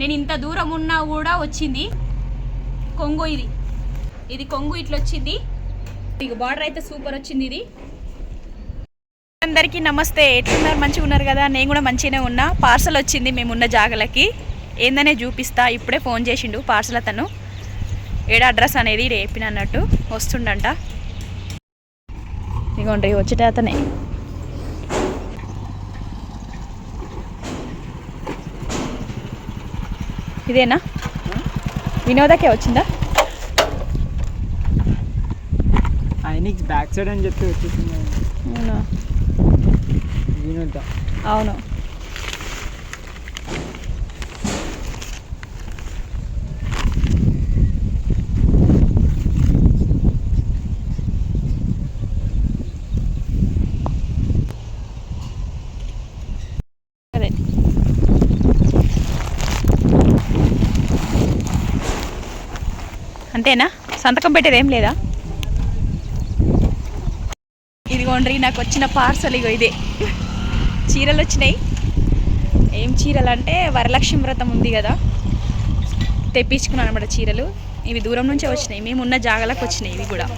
నేను ఇంత దూరం ఉన్నా కూడా వచ్చింది. కొంగు ఇది. ఇది కొంగు ఇట్లా వచ్చింది. ఇక బార్డర్ అయితే సూపర్ వచ్చింది ఇది. అందరికీ నమస్తే. ఎట్లున్నారు? మంచిగా ఉన్నారు కదా? నేను కూడా మంచిగానే ఉన్నా. పార్సల్ వచ్చింది మేమున్న జాగలకి. ఏందనే చూపిస్తా. ఇప్పుడే ఫోన్ చేసిండు పార్సల్ అతను. ఏడ అడ్రస్ అనేది ఈడ అన్నట్టు వస్తుండంట. ఇగోండి వచ్చేట అతనే ఇదేనా? వినోదకే వచ్చిందా? ఐనిక్స్ బ్యాక్ సైడ్ అని చెప్పి వచ్చేసింది. అవునా? వినోద అవును అదే అంతేనా? సంతకం పెట్టేది ఏం లేదా? ఇదిగోండ్రి నాకు వచ్చిన పార్సల్ ఇగో ఇదే. చీరలు వచ్చినాయి. ఏం చీరలు అంటే వరలక్ష్మి వ్రతం ఉంది కదా. తెప్పించుకున్నాను అనమాట చీరలు. ఇవి దూరం నుంచే వచ్చినాయి. మేము ఉన్న జాగాలకు వచ్చినాయి ఇవి కూడా.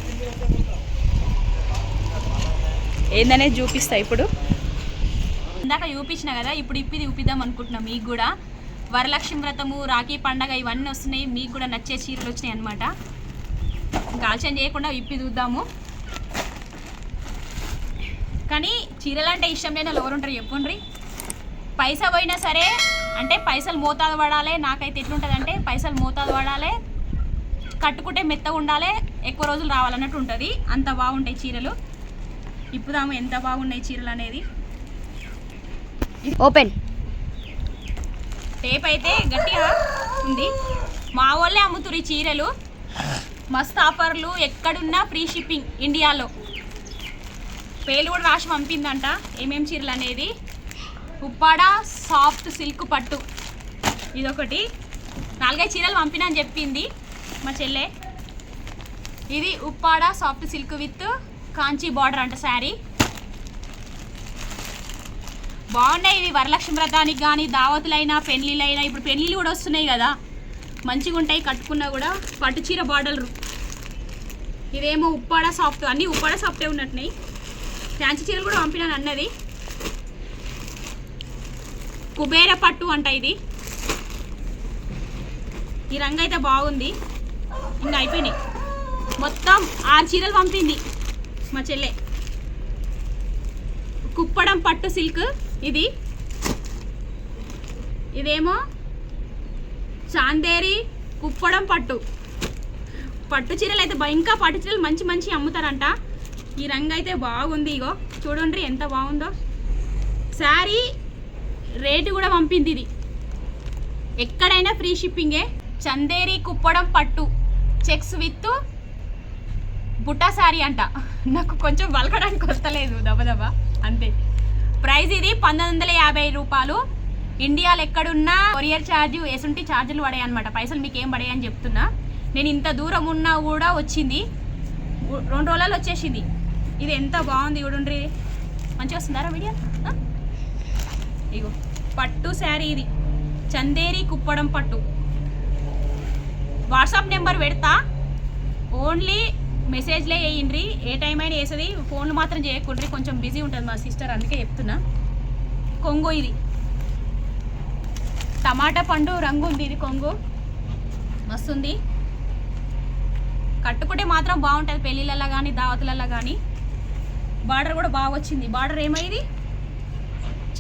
ఏందనేది చూపిస్తా ఇప్పుడు. ఇందాక చూపించిన కదా ఇప్పుడు ఇప్పి చూపిద్దాం అనుకుంటున్నాం మీకు కూడా. వరలక్ష్మి వ్రతము రాఖీ పండగ ఇవన్నీ వస్తున్నాయి. మీకు కూడా నచ్చే చీరలు వచ్చినాయి అనమాట ఇంకా ఆలస్యం చేయకుండా ఇప్పి చూద్దాము. కానీ చీరలు అంటే ఇష్టం లేని వాళ్ళు ఎవరు ఉంటారు చెప్పుండ్రి పైసా పోయినా సరే అంటే పైసలు మోతాదు పడాలి. నాకైతే ఎట్లుంటుంది అంటే పైసలు మోతాదు పడాలి. కట్టుకుంటే మెత్తగా ఉండాలి. ఎక్కువ రోజులు రావాలన్నట్టు ఉంటుంది. అంత బాగుంటాయి చీరలు. ఇప్పుదాము ఎంత బాగున్నాయి చీరలు అనేది. ఓపెన్ టేప్ అయితే గట్టిగా ఉంది. మా వాళ్ళే అమ్ముతురు ఈ చీరలు. మస్త్ ఆఫర్లు ఎక్కడున్నా ఫ్రీ షిప్పింగ్ ఇండియాలో. పేర్లు కూడా రాసి పంపిందంట ఏమేం చీరలు అనేది. ఉప్పాడ సాఫ్ట్ సిల్క్ పట్టు. ఇదొకటి. నాలుగైదు చీరలు పంపినా అని చెప్పింది మా చెల్లె. ఇది Uppada soft silk with Kanchi border అంట శారీ. బాగున్నాయి ఇవి వరలక్ష్మి వ్రతానికి కానీ దావతులైనా పెళ్ళిళ్ళైనా. ఇప్పుడు పెళ్ళిళ్ళు కూడా వస్తున్నాయి కదా. మంచిగా ఉంటాయి కట్టుకున్నా కూడా. పట్టు చీర బార్డర్లు ఇదేమో ఉప్పాడ సాఫ్ట్ అన్నీ ఉప్పాడ సాఫ్టే ఉన్నట్టున్నాయి. ఫ్యాన్సీ చీరలు కూడా పంపినాను అన్నది. కుబేర పట్టు అంట ఇది. ఈ రంగు అయితే బాగుంది. ఇంకా అయిపోయినాయి. మొత్తం ఆరు చీరలు పంపింది మా చెల్లె. కుప్పడం పట్టు సిల్క్. ఇది. ఇదేమో చాందేరి కుప్పడం పట్టు. పట్టు చీరలు అయితే ఇంకా పట్టు చీరలు మంచి మంచి అమ్ముతారంట. ఈ రంగు అయితే బాగుంది ఇగో. చూడండి ఎంత బాగుందో. శారీ రేటు కూడా పంపింది ఇది. ఎక్కడైనా ఫ్రీ షిప్పింగే. చందేరి కుప్పడం పట్టు. చెక్స్ విత్ బుట్టా శారీ అంట. నాకు కొంచెం వలకడానికి వస్తలేదు దబదబ. అంతే. ప్రైస్ ఇది పంతొమ్మిది వందల యాభై రూపాయలు. ఇండియాలో ఎక్కడున్నా కొరియర్ ఛార్జ్ ఎసుంటి ఛార్జీలు పడాయి అనమాట పైసలు మీకు ఏం పడాయి అని చెప్తున్నా. నేను ఇంత దూరం ఉన్నా కూడా వచ్చింది. రెండు రోజులలో వచ్చేసింది. ఇది ఎంత బాగుంది చూడండి. మంచిగా వస్తుందారా వీడియో? ఇగో పట్టు శారీ ఇది. చందేరి కుప్పడం పట్టు. వాట్సాప్ నెంబర్ పెడతా. ఓన్లీ మెసేజ్లే వేయండి. ఏ టైం అయినా వేసేది ఫోన్లు మాత్రం చేయకుండ్రి. కొంచెం బిజీ ఉంటుంది మా సిస్టర్. అందుకే చెప్తున్నా. కొంగు ఇది. టమాటా పండు రంగు ఉంది. ఇది కొంగు. మస్తుంది. కట్టుకుంటే మాత్రం బాగుంటుంది. పెళ్ళిళ్ళల్లో కానీ దావతులలో కానీ బార్డర్ కూడా బాగా వచ్చింది బార్డర్ ఏమైంది?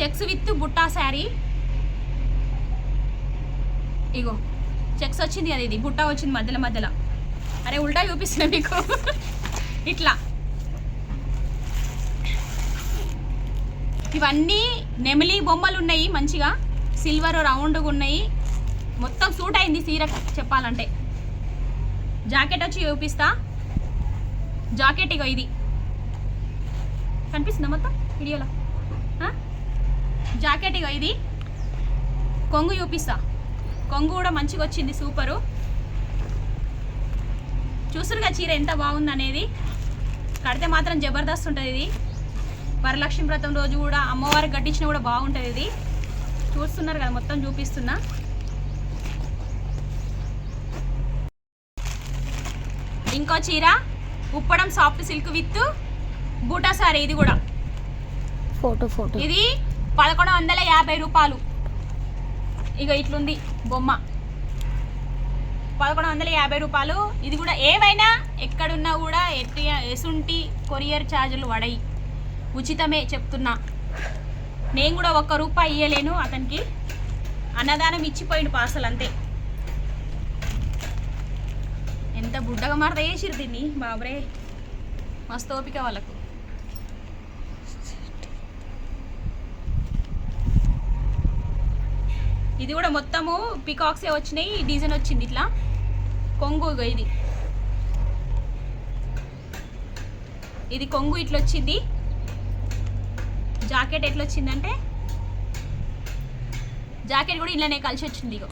Checks with Butta sari. Ego. Checks వచ్చింది అది ఇది. బుట్ట వచ్చింది మధ్యలో మధ్యలో. అరే ఉల్టా చూపిస్తున్నా మీకు. ఇట్లా. ఇవన్నీ నెమిలి బొమ్మలు ఉన్నాయి మంచిగా. సిల్వర్ రౌండ్గా ఉన్నాయి. మొత్తం సూట్ అయింది సీర చెప్పాలంటే. జాకెట్ వచ్చి చూపిస్తా. జాకెట్ ఇగో ఇది. కనిపిస్తుందా మొత్తం వీడియోలో? జాకెట్ ఇగో ఇది. కొంగు చూపిస్తా. కొంగు కూడా మంచిగా వచ్చింది సూపరు చూస్తుండగా చీర ఎంత బాగుంది అనేది కడితే మాత్రం జబర్దస్త్ ఉంటుంది ఇది. వరలక్ష్మి వ్రతం రోజు కూడా అమ్మవారికి కట్టించినా కూడా బాగుంటుంది ఇది. చూస్తున్నారు కదా మొత్తం చూపిస్తున్నా. ఇంకో చీర Uppada soft silk with buta sari ఇది కూడా. Photo photo. ఇది పదకొండు వందల యాభై రూపాయలు. ఇక ఇట్లుంది బొమ్మ. పదకొండు వందల యాభై రూపాయలు. ఇది కూడా ఏవైనా ఎక్కడున్నా కూడా ఎట్టి ఎసుంటి కొరియర్ ఛార్జీలు పడయి. ఉచితమే చెప్తున్నా. నేను కూడా ఒక్క రూపాయి ఇయ్యలేను. అతనికి అన్నదానం ఇచ్చిపోయిండు పార్సల్ అంతే. ఎంత బుడ్డగా మరద వేసిరు దీన్ని. బాబరే మస్తు ఓపిక వాళ్ళకు. ఇది కూడా మొత్తము పికాక్సే వచ్చినాయి డిజైన్ వచ్చింది ఇట్లా. కొంగు ఇది. ఇది కొంగు ఇట్లా వచ్చింది. జాకెట్ ఎట్లా వచ్చిందంటే జాకెట్ కూడా ఇలానే కలిసి వచ్చింది ఇగో.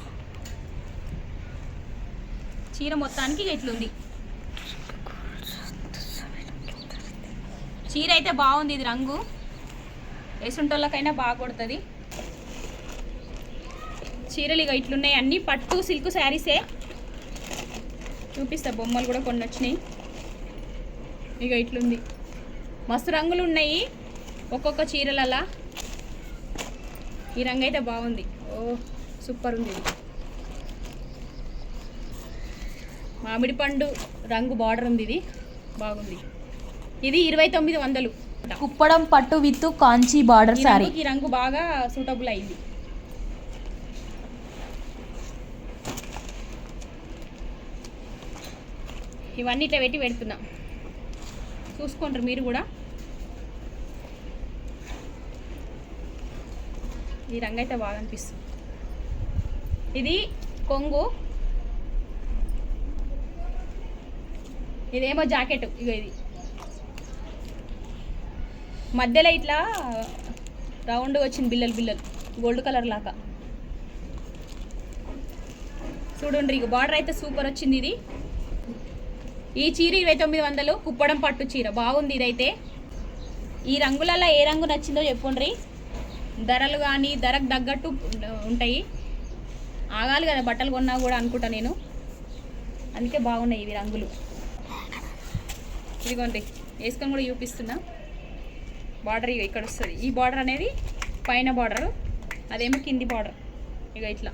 చీర మొత్తానికి ఇట్లుంది. చీర అయితే బాగుంది ఇది రంగు. వేసుంటోళ్ళకైనా బాగా కొడుతుంది. చీరలు ఇక ఇట్లున్నాయి. అన్ని పట్టు సిల్క్ శారీసే చూపిస్తా బొమ్మలు కూడా కొన్ని వచ్చినాయి ఇక ఇట్లుంది. మస్తు రంగులు ఉన్నాయి ఒక్కొక్క చీరలలా. ఈ రంగు అయితే బాగుంది. ఓ సూపర్ ఉంది. ఇది మామిడి పండు రంగు బార్డర్ ఉంది ఇది. బాగుంది. ఇది ఇరవై తొమ్మిది వందలు. కుప్పడం పట్టు విత్ కాంచీ బార్డర్ సారీ. ఈ రంగు బాగా సూటబుల్ అయింది. ఇవన్నీ ఇట్లా పెట్టి పెడుతున్నాం. చూసుకుంటారు మీరు కూడా. ఈ రంగు అయితే బాగా అనిపిస్తుంది. ఇది కొంగు. ఇదేమో జాకెట్. ఇగో ఇది. మధ్యలో ఇట్లా రౌండ్ వచ్చింది బిల్లలు బిల్లలు. గోల్డ్ కలర్ లాగా. చూడండి ఇక బార్డర్ అయితే సూపర్ వచ్చింది ఇది. ఈ చీర ఇరవై తొమ్మిది వందలు కుప్పడం పట్టు చీర. బాగుంది ఇదైతే. ఈ రంగులలో ఏ రంగు నచ్చిందో చెప్పుండ్రి. ధరలు కానీ ధరకు తగ్గట్టు ఉంటాయి. ఆగాలి కదా బట్టలు కొన్నా కూడా అనుకుంటా నేను. అందుకే బాగున్నాయి ఇవి రంగులు. ఇదిగోండి వేసుకొని కూడా చూపిస్తున్నా. బార్డర్ ఇక ఇక్కడ వస్తుంది. ఈ బార్డర్ అనేది పైన బార్డరు అదేమో కింది బార్డర్. ఇక ఇట్లా.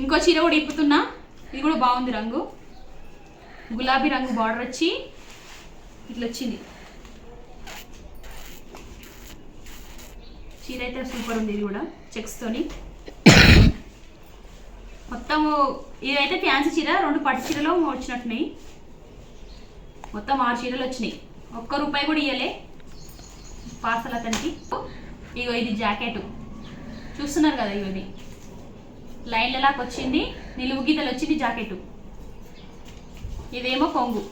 ఇంకో చీర కూడా ఇప్పుతున్నా. ఇది కూడా బాగుంది రంగు. గులాబీ రంగు బార్డర్ వచ్చి ఇట్లా వచ్చింది. చీర అయితే సూపర్ ఉంది ఇది కూడా చెక్స్తోని మొత్తము ఇదైతే ఫ్యాన్సీ చీర రెండు పట్టు చీరలో వచ్చినట్టున్నాయి. మొత్తం ఆరు చీరలు వచ్చినాయి. ఒక్క రూపాయి కూడా ఇవ్వలే పార్సల్ అతనికి. ఇగో ఇది జాకెట్ చూస్తున్నారు కదా ఇవన్నీ. లైన్లలాకి వచ్చింది నిలువు గీతలు వచ్చింది జాకెట్ ఇదేమో కొంగు.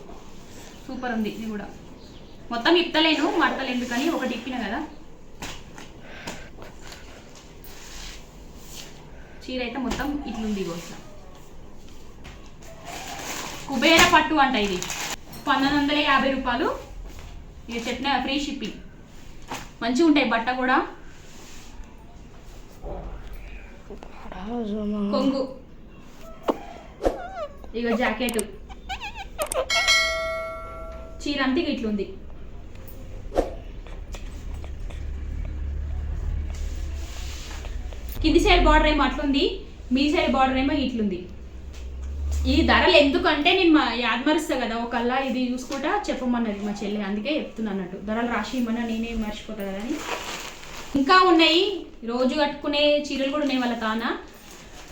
సూపర్ ఉంది ఇది కూడా. మొత్తం ఇప్పలేను మడతలు ఎందుకని ఒకటి ఇప్పిన కదా. చీర అయితే మొత్తం ఇట్లుంది గోస కుబేర పట్టు అంట ఇది. పంతొమ్మిది వందల యాభై రూపాయలు. ఇక చెప్పిన ఫ్రీ షిప్పింగ్. మంచిగా ఉంటాయి బట్ట కూడా. కొంగు. ఇక జాకెట్. చీర అంతా ఇట్లుంది. కింది సైడ్ బార్డర్ ఏమో అట్లుంది మీ సైడ్ బార్డర్ ఏమో ఇట్లుంది. ఈ ధరలు ఎందుకంటే నేను మా యాద్మరిస్తా కదా ఒకల్లా ఇది చూసుకుంటా చెప్పమన్నది మా చెల్లి అందుకే చెప్తున్నా అన్నట్టు. ధరలు రాసి ఇమ్మన్నా నేనే మర్చిపోతా కదా అని. ఇంకా ఉన్నాయి రోజు కట్టుకునే చీరలు కూడా ఉన్నాయి వాళ్ళ తానా.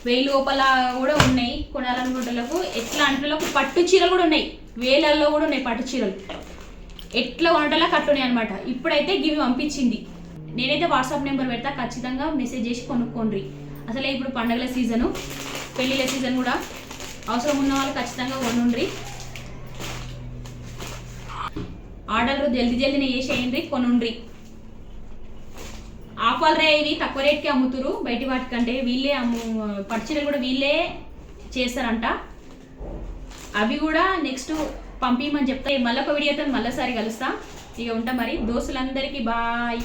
వెయ్యి లోపల కూడా ఉన్నాయి కొనాలనుకుంటులకు ఎట్లా అంటులకు పట్టు చీరలు కూడా ఉన్నాయి. వేలల్లో కూడా ఉన్నాయి పట్టు చీరలు. ఎట్లా కొనటలా కట్టున్నాయి అనమాట ఇప్పుడైతే గివి పంపించింది. నేనైతే వాట్సాప్ నెంబర్ పెడతా ఖచ్చితంగా మెసేజ్ చేసి కొనుక్కోండి. అసలే ఇప్పుడు పండగల సీజను పెళ్ళిళ్ళ సీజన్ కూడా అవసరం ఉన్న వాళ్ళు ఖచ్చితంగా కొనుండ్రి. ఆర్డర్లు జల్దీ జల్దీనే చేసేయండి కొనుండ్రి. ఆఫర్ రే ఇవి తక్కువ రేట్కి అమ్ముతురు బయటి వాటికంటే వీళ్ళే అమ్ము పడిచీరలు కూడా వీళ్ళే చేస్తారంట. అవి కూడా నెక్స్ట్ పంపించమని చెప్తే మళ్ళీ ఒక వీడియోతో మళ్ళీసారి కలుస్తా. ఇక ఉంటా మరి. దోస్తులందరికీ బాయ్.